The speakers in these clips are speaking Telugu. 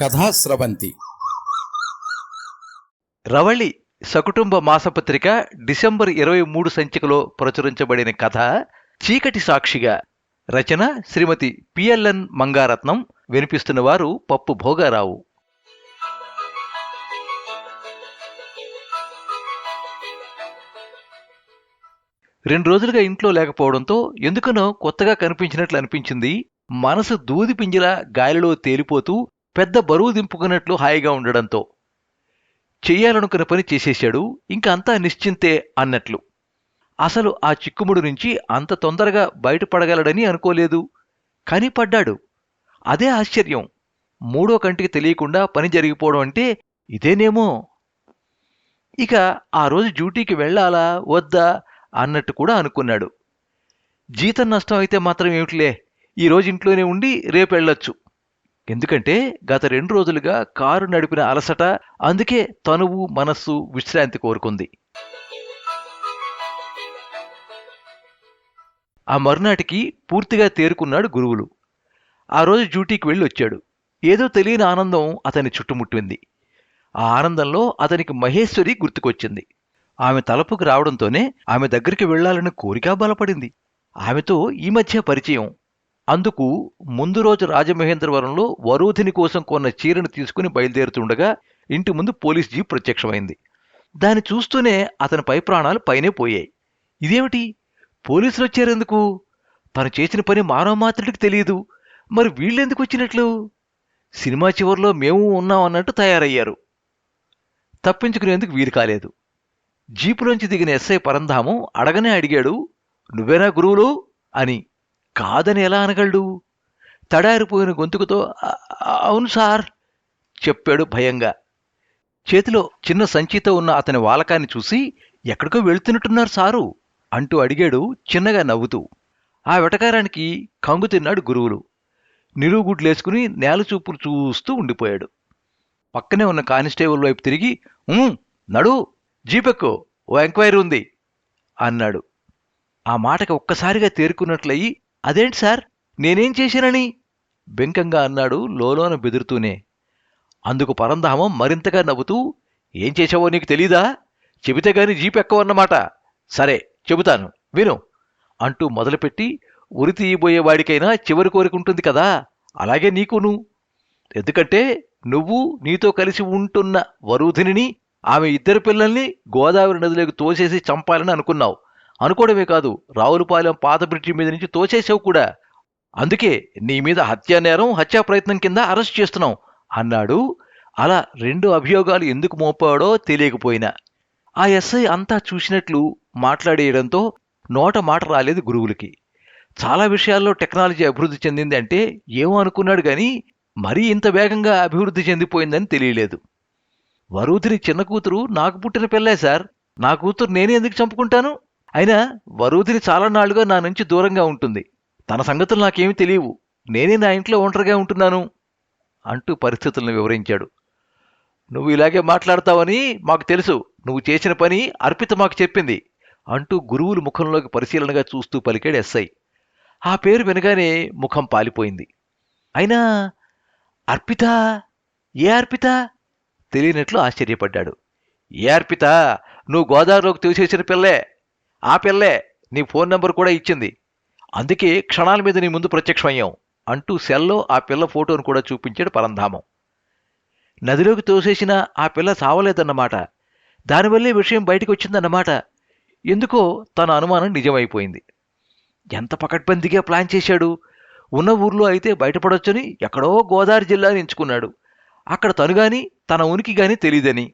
కథాస్రవంతి రవళి సకుటుంబ మాసపత్రిక డిసెంబర్ ఇరవై మూడు సంచికలో ప్రచురించబడిన కథ చీకటి సాక్షిగా. రచన శ్రీమతి పిఎల్ఎన్ మంగారత్నం. వినిపిస్తున్న వారు పప్పు భోగారావు. రెండు రోజులుగా ఇంట్లో లేకపోవడంతో ఎందుకనో కొత్తగా కనిపించినట్లు అనిపించింది. మనసు దూది పింజలా గాలిలో తేలిపోతూ పెద్ద బరువు దింపుకున్నట్లు హాయిగా ఉండడంతో చెయ్యాలనుకున్న పని చేసేశాడు ఇంకా అంతా నిశ్చింతే అన్నట్లు. అసలు ఆ చిక్కుముడు నుంచి అంత తొందరగా బయటపడగలడని అనుకోలేదు కానీ పడ్డాడు. అదే ఆశ్చర్యం. మూడో కంటికి తెలియకుండా పని జరిగిపోవడం అంటే ఇదేనేమో? ఇక ఆ రోజు డ్యూటీకి వెళ్ళాలా వద్దా అన్నట్టు కూడా అనుకున్నాడు. జీతం నష్టం అయితే మాత్రం ఏమిటిలే? ఈ రోజు ఇంట్లోనే ఉండి రేపు వెళ్ళొచ్చు ఎందుకంటే గత రెండు రోజులుగా కారు నడిపిన అలసట అందుకే తనువు మనస్సు విశ్రాంతి కోరుకుంది. ఆ మరునాటికి పూర్తిగా తేరుకున్నాడు గురువులు. ఆ రోజు డ్యూటీకి వెళ్ళి వచ్చాడు ఏదో తెలియని ఆనందం అతన్ని చుట్టుముట్టింది. ఆ ఆనందంలో అతనికి మహేశ్వరి గుర్తుకొచ్చింది. ఆమె తలపుకు రావడంతోనే ఆమె దగ్గరికి వెళ్ళాలని కోరిక బలపడింది. ఆమెతో ఈ మధ్య పరిచయం. అందుకు ముందు రోజు రాజమహేంద్రవరంలో వరూధిని కోసం కొన్న చీరను తీసుకుని బయలుదేరుతుండగా ఇంటి ముందు పోలీస్ జీప్ ప్రత్యక్షమైంది. దాన్ని చూస్తూనే అతని పై ప్రాణాలు పైనే పోయాయి. ఇదేమిటి? పోలీసులు వచ్చారెందుకు? తను చేసిన పని మానవ మాత్రుడికి తెలియదు. మరి వీళ్ళెందుకు వచ్చినట్లు? సినిమా చివరిలో మేము ఉన్నాం అన్నట్టు తయారయ్యారు. తప్పించుకునేందుకు వీలు కాలేదు. జీపులోంచి దిగిన ఎస్ఐ పరంధామం అడగనే అడిగాడు నువ్వేనా గురువులు? అని. కాదని ఎలా అనగలడు? తడారిపోయిన గొంతుకుతో అవును సార్ చెప్పాడు భయంగా. చేతిలో చిన్న సంచితో ఉన్న అతని వాలకాన్ని చూసి ఎక్కడికో వెళుతున్నట్టున్నారు సారు అంటూ అడిగాడు చిన్నగా నవ్వుతూ. ఆ వెటకారానికి కంగు తిన్నాడు గురువులు. నిలువుగుడ్లేసుకుని నేల చూపులు చూస్తూ ఉండిపోయాడు. పక్కనే ఉన్న కానిస్టేబుల్ వైపు తిరిగి నడు జీపెక్కు ఓ ఎంక్వైరీ ఉంది అన్నాడు. ఆ మాటకి ఒక్కసారిగా తేరుకున్నట్లయి అదేంటి సార్? నేనేం చేశానని? బెంకంగా అన్నాడు లోలోన బెదురుతూనే. అందుకు పరంధామం మరింతగా నవ్వుతూ ఏం చేశావో నీకు తెలీదా? చెబితే గాని జీప్ ఎక్కవన్నమాట సరే చెబుతాను విను అంటూ మొదలుపెట్టి ఉరి తీయబోయేవాడికైనా చివరి కోరికుంటుంది కదా అలాగే నీకును. ఎందుకంటే నువ్వు నీతో కలిసి ఉంటున్న వరూధిని ఆమె ఇద్దరు పిల్లల్ని గోదావరి నదిలోకి తోసేసి చంపాలని అనుకున్నావు. అనుకోవడమే కాదు రావులపాలెం పాత బ్రిడ్జి మీద నుంచి తోచేసావు కూడా. అందుకే నీ మీద హత్యా నేరం హత్యా ప్రయత్నం కింద అరెస్ట్ చేస్తున్నాం అన్నాడు. అలా రెండు అభియోగాలు ఎందుకు మోపాడో తెలియకపోయినా. ఆ ఎస్ఐ అంతా చూసినట్లు మాట్లాడేయడంతో నోట మాట రాలేదు గురువులకి. చాలా విషయాల్లో టెక్నాలజీ అభివృద్ధి చెందింది అంటే ఏమో అనుకున్నాడు కానీ మరీ ఇంత వేగంగా అభివృద్ధి చెందిపోయిందని తెలియలేదు. వరూధిని చిన్న కూతురు నాకు పుట్టిన పిల్లే సార్. నా కూతురు నేనే ఎందుకు చంపుకుంటాను? అయినా వరూధిని చాలా నాళ్ళుగా నా నుంచి దూరంగా ఉంటుంది. తన సంగతులు నాకేమీ తెలియవు. నేనే నా ఇంట్లో ఒంటరిగా ఉంటున్నాను అంటూ పరిస్థితులను వివరించాడు. నువ్వు ఇలాగే మాట్లాడతావని మాకు తెలుసు. నువ్వు చేసిన పని అర్పిత మాకు చెప్పింది అంటూ గురువులు ముఖంలోకి పరిశీలనగా చూస్తూ పలికాడు ఎస్ఐ. ఆ పేరు వినగానే ముఖం పాలిపోయింది. అయినా అర్పిత? ఏ అర్పిత? తెలియనట్లు ఆశ్చర్యపడ్డాడు. ఏ అర్పిత? నువ్వు గోదావరిలోకి తెలిసేసిన పిల్లే. ఆ పిల్లే నీ ఫోన్ నెంబర్ కూడా ఇచ్చింది. అందుకే క్షణాల మీద నీ ముందు ప్రత్యక్షమయ్యాం అంటూ సెల్లో ఆ పిల్ల ఫోటోను కూడా చూపించాడు పరంధామం. నదిలోకి తోసేసిన ఆ పిల్ల సావలేదన్నమాట. దానివల్లే విషయం బయటకు వచ్చిందన్నమాట ఎందుకో తన అనుమానం నిజమైపోయింది. ఎంత పకడ్బందీగా ప్లాన్ చేశాడు? ఉన్న ఊర్లో అయితే బయటపడొచ్చని ఎక్కడో గోదావరి జిల్లాని ఎంచుకున్నాడు. అక్కడ తను గాని తన ఉనికి గాని తెలియదని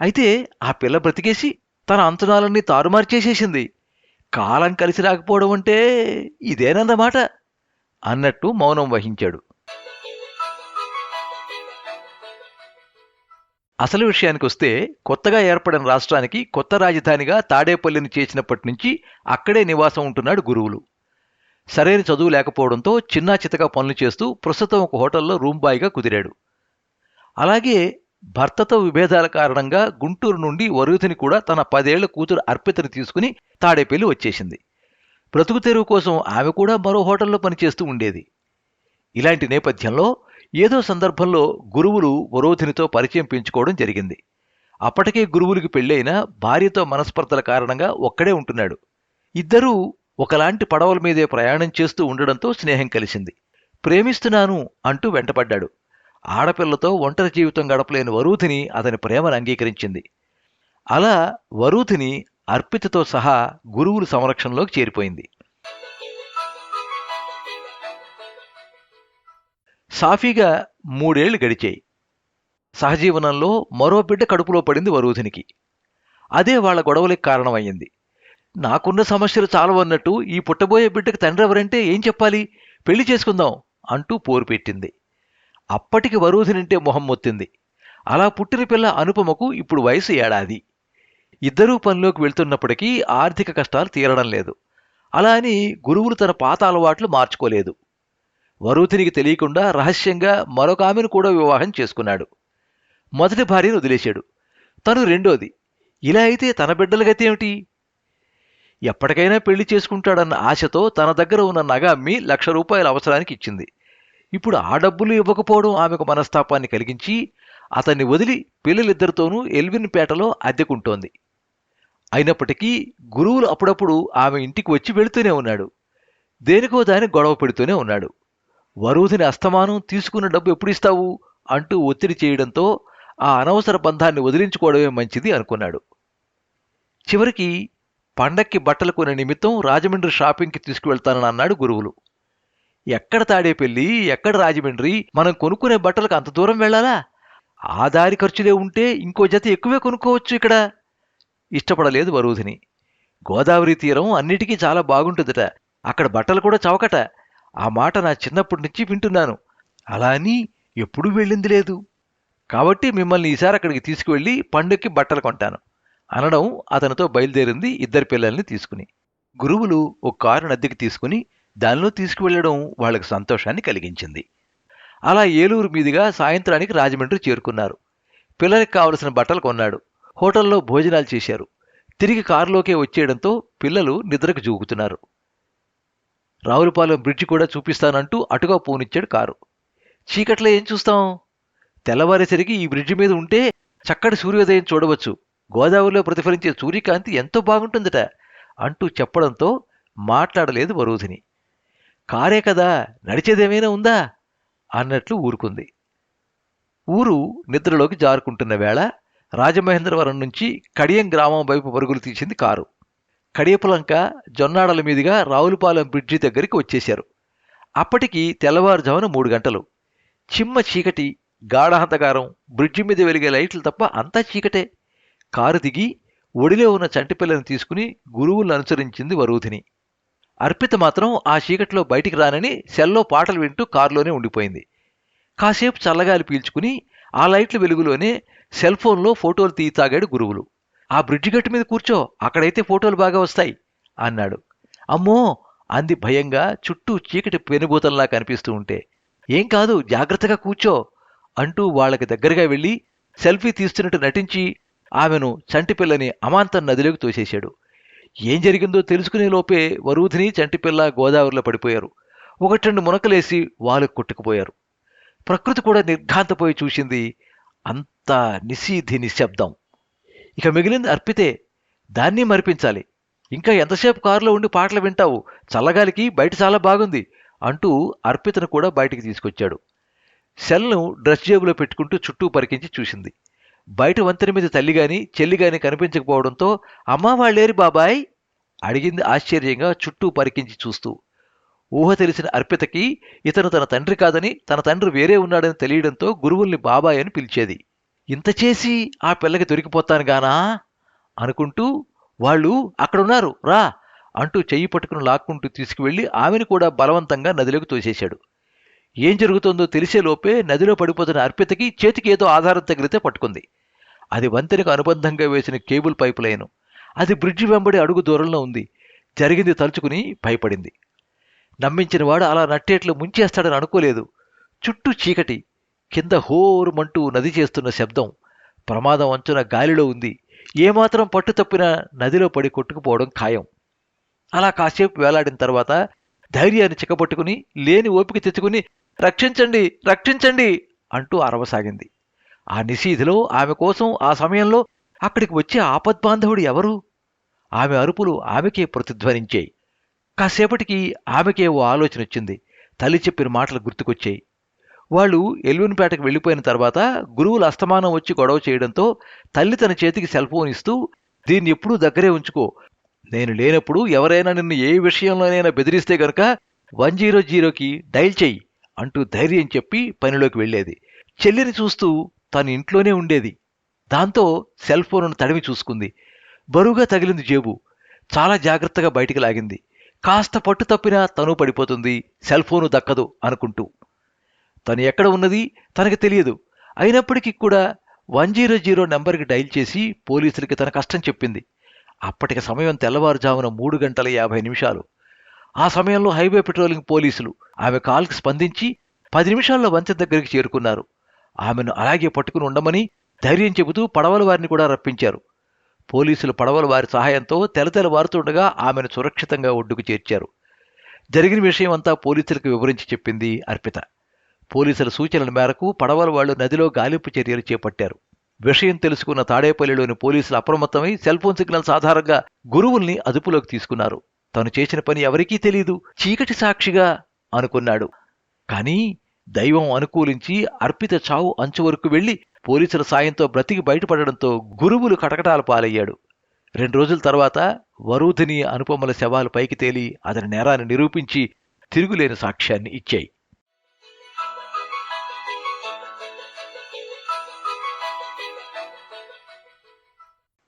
అయితే ఆ పిల్ల బ్రతికేసి తన అంచనాలన్నీ తారుమారు చేసేసింది. కాలం కలిసి రాకపోవడం అంటే ఇదేనందమాట అన్నట్టు మౌనం వహించాడు. అసలు విషయానికి వస్తే కొత్తగా ఏర్పడిన రాష్ట్రానికి కొత్త రాజధానిగా తాడేపల్లిని చేసినప్పటి నుంచి అక్కడే నివాసం ఉంటున్నాడు గురువులు. సరైన చదువు లేకపోవడంతో చిన్నా చితగా పనులు చేస్తూ ప్రస్తుతం ఒక హోటల్లో రూమ్ బాయ్గా కుదిరాడు. అలాగే భర్తతో విభేదాల కారణంగా గుంటూరు నుండి వరుధిని కూడా తన పదేళ్ళ కూతురు అర్పితని తీసుకుని తాడేపల్లి వచ్చేసింది. బ్రతుకు తెరువు కోసం ఆమె కూడా మరో హోటల్లో పనిచేస్తూ ఉండేది. ఇలాంటి నేపథ్యంలో ఏదో సందర్భంలో గురువులు వరోధినితో పరిచయం పెంచుకోవడం జరిగింది. అప్పటికే గురువులకి పెళ్ళైన భార్యతో మనస్పర్ధల కారణంగా ఒక్కడే ఉంటున్నాడు. ఇద్దరూ ఒకలాంటి పడవల మీదే ప్రయాణం చేస్తూ ఉండడంతో స్నేహం కలిసింది. ప్రేమిస్తున్నాను అంటూ వెంటపడ్డాడు. ఆడపిల్లతో ఒంటరి జీవితం గడపలేని వరూధిని అతని ప్రేమను అంగీకరించింది. అలా వరూధిని అర్పితతో సహా గురువుల సంరక్షణలోకి చేరిపోయింది. సాఫీగా మూడేళ్ళు గడిచాయి. సహజీవనంలో మరో బిడ్డ కడుపులో పడింది వరూధినికి. అదే వాళ్ళ గొడవలకి కారణమయ్యింది. నాకున్న సమస్యలు చాలవన్నట్టు ఈ పుట్టబోయే బిడ్డకి తండ్రి ఎవరంటే ఏం చెప్పాలి? పెళ్ళి చేసుకుందాం అంటూ పోరు పెట్టింది. అప్పటికి వరూధినింటే మొహం మొత్తింది. అలా పుట్టిన పిల్ల అనుపమకు ఇప్పుడు వయసు ఏడాది. ఇద్దరూ పనిలోకి వెళ్తున్నప్పటికీ ఆర్థిక కష్టాలు తీరడం లేదు. అలా అని గురువులు తన పాత అలవాట్లు మార్చుకోలేదు. వరూధినికి తెలియకుండా రహస్యంగా మరొక ఆమెను కూడా వివాహం చేసుకున్నాడు. మొదటి భార్యను వదిలేశాడు. తను రెండోది. ఇలా అయితే తన బిడ్డల గతి ఏమిటి? ఎప్పటికైనా పెళ్ళి చేసుకుంటాడన్న ఆశతో తన దగ్గర ఉన్న నగ అమ్మి లక్ష రూపాయల అవసరానికి ఇచ్చింది. ఇప్పుడు ఆ డబ్బులు ఇవ్వకపోవడం ఆమెకు మనస్తాపాన్ని కలిగించి అతన్ని వదిలి పిల్లలిద్దరితోనూ ఎల్విన్ పేటలో అద్దెకుంటోంది. అయినప్పటికీ గురువులు అప్పుడప్పుడు ఆమె ఇంటికి వచ్చి వెళుతూనే ఉన్నాడు. దేనికో దాని గొడవ పెడుతూనే ఉన్నాడు. వరువుదిని అస్తమానం తీసుకున్న డబ్బు ఎప్పుడు ఇస్తావు అంటూ ఒత్తిడి చేయడంతో ఆ అనవసర బంధాన్ని వదిలించుకోవడమే మంచిది అనుకున్నాడు. చివరికి పండక్కి బట్టలు కొనే నిమిత్తం రాజమండ్రి షాపింగ్కి తీసుకువెళ్తానని అన్నాడు గురువులు. ఎక్కడ తాడేపల్లి ఎక్కడ రాజమండ్రి మనం కొనుక్కునే బట్టలకు అంత దూరం వెళ్ళాలా? ఆ దారి ఖర్చులే ఉంటే ఇంకో జత ఎక్కువే కొనుక్కోవచ్చు ఇక్కడ. ఇష్టపడలేదు వరూధిని. గోదావరి తీరం అన్నిటికీ చాలా బాగుంటుందట. అక్కడ బట్టలు కూడా చవకట. ఆ మాట నా చిన్నప్పటి నుంచి వింటున్నాను. అలా అని ఎప్పుడూ వెళ్ళింది లేదు. కాబట్టి మిమ్మల్ని ఈసారి అక్కడికి తీసుకువెళ్ళి పండుగకి బట్టలు కొంటాను. అనడం అతనితో బయలుదేరింది ఇద్దరు పిల్లల్ని తీసుకుని. గురువులు ఒక కారు అద్దెకి తీసుకుని దానిలో తీసుకువెళ్ళడం వాళ్ళకు సంతోషాన్ని కలిగించింది. అలా ఏలూరు మీదుగా సాయంత్రానికి రాజమండ్రి చేరుకున్నారు. పిల్లలకు కావలసిన బట్టలు కొన్నాడు. హోటల్లో భోజనాలు చేశారు. తిరిగి కారులోకే వచ్చేయడంతో పిల్లలు నిద్రకు జూగుతున్నారు. రావులపాలెం బ్రిడ్జి కూడా చూపిస్తానంటూ అటుగా పోనిచ్చాడు కారు. చీకట్లో ఏం చూస్తాం? తెల్లవారేసరికి ఈ బ్రిడ్జి మీద ఉంటే చక్కటి సూర్యోదయం చూడవచ్చు. గోదావరిలో ప్రతిఫలించే సూర్యకాంతి ఎంతో బాగుంటుందట అంటూ చెప్పడంతో మాట్లాడలేదు వరూధిని. కారే కదా నడిచేదేమైనా ఉందా? అన్నట్లు ఊరుకుంది. ఊరు నిద్రలోకి జారుకుంటున్న వేళ రాజమహేంద్రవరం నుంచి కడియం గ్రామం వైపు పరుగులు తీసింది కారు. కడియపులంక జొన్నాడల మీదుగా రావులపాలెం బ్రిడ్జి దగ్గరికి వచ్చేశారు. అప్పటికి తెల్లవారుజామున మూడు గంటలు. చిమ్మ చీకటి గాఢహంతకారం బ్రిడ్జి మీద వెలిగే లైట్లు తప్ప అంతా చీకటే. కారు దిగి ఒడిలో ఉన్న చంటిపిల్లని తీసుకుని గురువులను అనుసరించింది వరూధిని. అర్పిత మాత్రం ఆ చీకట్లో బయటికి రానని సెల్లో పాటలు వింటూ కారులోనే ఉండిపోయింది. కాసేపు చల్లగాలి పీల్చుకుని ఆ లైట్ల వెలుగులోనే సెల్ ఫోన్లో ఫోటోలు తీయసాగాడు గురువులు. ఆ బ్రిడ్జి గట్టు మీద కూర్చో అక్కడైతే ఫోటోలు బాగా వస్తాయి అన్నాడు. అమ్మో! అంది భయంగా చుట్టూ చీకటి పెనుభూతంలా కనిపిస్తూ ఉంటే. ఏం కాదు జాగ్రత్తగా కూర్చో అంటూ వాళ్ళకి దగ్గరగా వెళ్ళి సెల్ఫీ తీస్తున్నట్టు నటించి ఆమెను చంటిపిల్లని అమాంతం నదిలోకి తోసేశాడు. ఏం జరిగిందో తెలుసుకునే లోపే వరుధిని చంటిపిల్ల గోదావరిలో పడిపోయారు. ఒకటి రెండు మునకలేసి వాళ్ళు కొట్టుకుపోయారు. ప్రకృతి కూడా నిర్ఘాంతపోయి చూసింది అంత నిశీధి నిశ్శబ్దం. ఇక మిగిలింది అర్పితే దాన్ని మరిపించాలి. ఇంకా ఎంతసేపు కారులో ఉండి పాటలు వింటావు? చల్లగాలికి బయట చాలా బాగుంది అంటూ అర్పితను కూడా బయటికి తీసుకొచ్చాడు. సెల్ను డ్రెస్ జేబులో పెట్టుకుంటూ చుట్టూ పరికించి చూసింది. బయట వంతెన మీద తల్లిగాని చెల్లిగాని కనిపించకపోవడంతో అమ్మా వాళ్ళేరి బాబాయ్ అడిగింది ఆశ్చర్యంగా చుట్టూ పరికించి చూస్తూ. ఊహ తెలిసిన అర్పితకి ఇతను తన తండ్రి కాదని తన తండ్రి వేరే ఉన్నాడని తెలియడంతో గురువుల్ని బాబాయ్ అని పిలిచేది. ఇంత చేసి ఆ పిల్లకి దొరికిపోతాను గానా? అనుకుంటూ వాళ్ళు అక్కడున్నారు రా అంటూ చెయ్యి పట్టుకుని లాక్కుంటూ తీసుకువెళ్ళి ఆమెను కూడా బలవంతంగా నదిలోకి తోసేశాడు. ఏం జరుగుతుందో తెలిసే లోపే నదిలో పడిపోతున్న అర్పితకి చేతికి ఏదో ఆధారం తగిలితే పట్టుకుంది. అది వంతెనకు అనుబంధంగా వేసిన కేబుల్ పైపు లైను. అది బ్రిడ్జి వెంబడి అడుగు దూరంలో ఉంది. జరిగింది తలుచుకుని భయపడింది. నమ్మించిన వాడు అలా నట్టేట్లు ముంచేస్తాడని అనుకోలేదు. చుట్టూ చీకటి. కింద హోరుమంటూ నది చేస్తున్న శబ్దం. ప్రమాదం అంచున గాలిలో ఉంది. ఏమాత్రం పట్టు తప్పినా నదిలో పడి కొట్టుకుపోవడం ఖాయం. అలా కాసేపు వేలాడిన తర్వాత ధైర్యాన్ని చిక్కపట్టుకుని లేని ఓపిక తెచ్చుకుని రక్షించండి రక్షించండి అంటూ అరవసాగింది. ఆ నిశీధిలో ఆమె కోసం ఆ సమయంలో అక్కడికి వచ్చే ఆపద్బాంధవుడు ఎవరు? ఆమె అరుపులు ఆమెకే ప్రతిధ్వనించాయి కాసేపటికి ఆమెకే ఓ ఆలోచన వచ్చింది. తల్లి చెప్పిన మాటలు గుర్తుకొచ్చాయి. వాళ్ళు ఎల్విన్పేటకు వెళ్ళిపోయిన తర్వాత గురువులు అస్తమానం వచ్చి గొడవ చేయడంతో తల్లి తన చేతికి సెల్ ఫోన్ ఇస్తూ దీన్ని ఎప్పుడూ దగ్గరే ఉంచుకో. నేను లేనప్పుడు ఎవరైనా నిన్ను ఏ విషయంలోనైనా బెదిరిస్తే గనక వన్ జీరో జీరోకి డైల్ చెయ్యి అంటూ ధైర్యం చెప్పి పనిలోకి వెళ్ళేది. చెల్లిని చూస్తూ తను ఇంట్లోనే ఉండేది. దాంతో సెల్ ఫోన్ను తడిమి చూసుకుంది. బరువుగా తగిలింది జేబు. చాలా జాగ్రత్తగా బయటికి లాగింది. కాస్త పట్టు తప్పినా తను పడిపోతుంది సెల్ ఫోను దక్కదు అనుకుంటూ. తను ఎక్కడ ఉన్నది తనకి తెలియదు. అయినప్పటికీ కూడా వన్ జీరో జీరో నెంబర్కి డైల్ చేసి పోలీసులకి తన కష్టం చెప్పింది. అప్పటికి సమయం తెల్లవారుజామున మూడు గంటల యాభై నిమిషాలు. ఆ సమయంలో హైవే పెట్రోలింగ్ పోలీసులు ఆమె కాల్కి స్పందించి పది నిమిషాల్లో వంచె దగ్గరికి చేరుకున్నారు. ఆమెను అలాగే పట్టుకుని ఉండమని ధైర్యం చెబుతూ పడవల వారిని కూడా రప్పించారు. పోలీసులు పడవల వారి సహాయంతో తెలతెల వారుతుండగా ఆమెను సురక్షితంగా ఒడ్డుకు చేర్చారు. జరిగిన విషయం అంతా పోలీసులకు వివరించి చెప్పింది అర్పిత. పోలీసుల సూచనల మేరకు పడవల వాళ్ళు నదిలో గాలింపు చర్యలు చేపట్టారు. విషయం తెలుసుకున్న తాడేపల్లిలోని పోలీసులు అప్రమత్తమై సెల్ ఫోన్ సిగ్నల్స్ ఆధారంగా గురువుల్ని అదుపులోకి తీసుకున్నారు. తను చేసిన పని ఎవరికీ తెలీదు. చీకటి సాక్షిగా అనుకున్నాడు. కానీ దైవం అనుకూలించి అర్పిత చావు అంచు వరకు వెళ్ళి పోలీసుల సాయంతో బ్రతికి బయటపడడంతో గురువులు కటకటాల పాలయ్యాడు. రెండు రోజుల తర్వాత వరూధిని అనుపమల శవాలు పైకి తేలి అతని నేరాన్ని నిరూపించి తిరుగులేని సాక్ష్యాన్ని ఇచ్చాయి.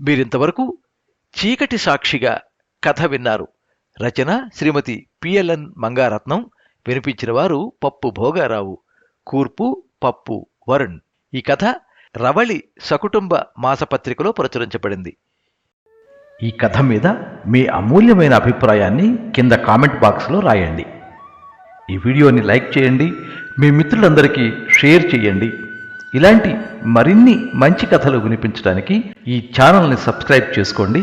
మీరింతవరకు చీకటి సాక్షిగా కథ విన్నారు. రచన శ్రీమతి పిఎల్ఎన్ మంగారత్నం. వినిపించిన వారు పప్పు భోగారావు. కూర్పు పప్పు వరుణ్. ఈ కథ రవళి సకుటుంబ మాసపత్రికలో ప్రచురించబడింది. ఈ కథ మీద మీ అమూల్యమైన అభిప్రాయాన్ని కింద కామెంట్ బాక్స్లో రాయండి. ఈ వీడియోని లైక్ చేయండి మీ మిత్రులందరికీ షేర్ చేయండి. ఇలాంటి మరిన్ని మంచి కథలు వినిపించడానికి ఈ ఛానల్ని సబ్స్క్రైబ్ చేసుకోండి.